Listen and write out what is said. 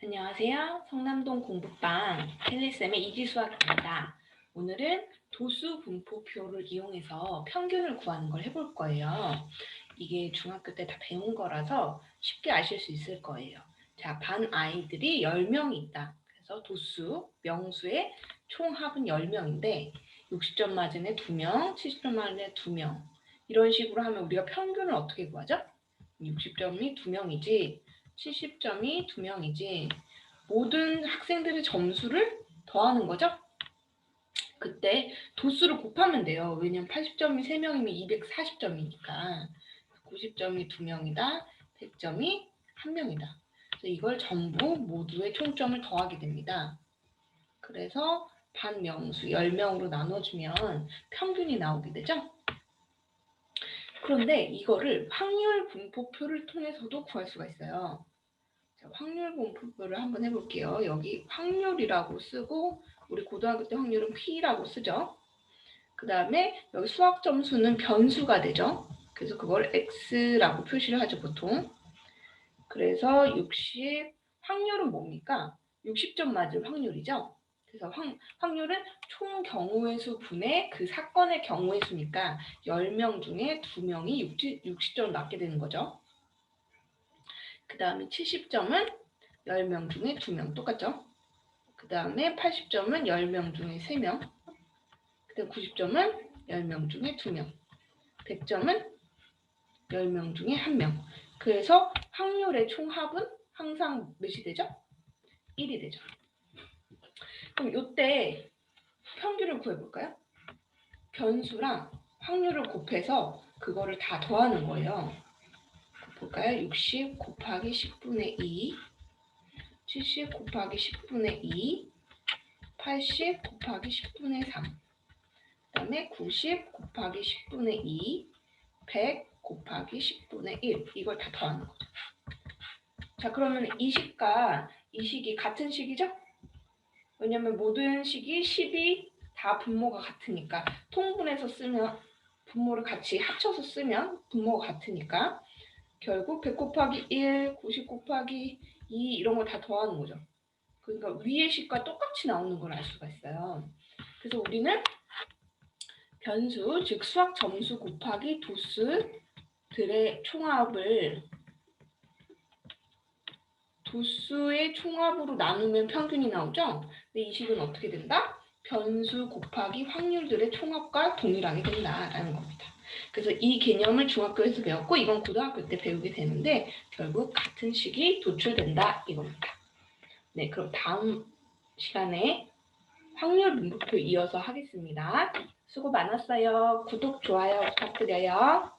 안녕하세요. 성남동 공부방 헬리쌤의 이지수학입니다. 오늘은 도수 분포표를 이용해서 평균을 구하는 걸 해볼 거예요. 이게 중학교 때 다 배운 거라서 쉽게 아실 수 있을 거예요. 자, 반 아이들이 10명이 있다. 그래서 도수, 명수의 총합은 10명인데 60점 맞은 애 2명, 70점 맞은 애 2명. 이런 식으로 하면 우리가 평균을 어떻게 구하죠? 60점이 2명이지 70점이 2명이지 모든 학생들의 점수를 더하는 거죠. 그때 도수를 곱하면 돼요. 왜냐면 80점이 3명이면 240점이니까 90점이 2명이다. 100점이 1명이다. 그래서 이걸 전부 모두의 총점을 더하게 됩니다. 그래서 반명수 10명으로 나눠주면 평균이 나오게 되죠. 그런데 이거를 확률 분포표를 통해서도 구할 수가 있어요. 자, 확률 분포표를 한번 해볼게요. 여기 확률이라고 쓰고 우리 고등학교 때 확률은 P라고 쓰죠. 그 다음에 여기 수학 점수는 변수가 되죠. 그래서 그걸 X라고 표시를 하죠, 보통. 그래서 60, 확률은 뭡니까? 60점 맞을 확률이죠. 그래서 확, 확률은 총 경우의 수 분의 그 사건의 경우의 수니까 10명 중에 2명이 60, 60점을 맞게 되는 거죠. 그 다음에 70점은 10명 중에 2명 똑같죠. 그 다음에 80점은 10명 중에 3명. 그 다음 90점은 10명 중에 2명. 100점은 10명 중에 1명. 그래서 확률의 총합은 항상 몇이 되죠? 1이 되죠. 그럼 이때 평균을 구해볼까요? 변수랑 확률을 곱해서 그거를 다 더하는 거예요. 볼까요? 60 곱하기 10분의 2, 70 곱하기 10분의 2, 80 곱하기 10분의 3, 그 다음에 90 곱하기 10분의 2, 100 곱하기 10분의 1 이걸 다 더하는 거죠. 자 그러면 이 식과 이 식이 같은 식이죠? 왜냐면 모든 식이 10이 다 분모가 같으니까 통분해서 쓰면 분모를 같이 합쳐서 쓰면 분모가 같으니까 결국 100 곱하기 1, 90 곱하기 2 이런 걸 다 더하는 거죠. 그러니까 위의 식과 똑같이 나오는 걸 알 수가 있어요. 그래서 우리는 변수, 즉 수학 점수 곱하기 도수들의 총합을 도수의 총합으로 나누면 평균이 나오죠? 근데 이 식은 어떻게 된다? 변수 곱하기 확률들의 총합과 동일하게 된다라는 겁니다. 그래서 이 개념을 중학교에서 배웠고 이건 고등학교 때 배우게 되는데 결국 같은 식이 도출된다 이겁니다. 네, 그럼 다음 시간에 확률 분포표 이어서 하겠습니다. 수고 많았어요. 구독, 좋아요 부탁드려요.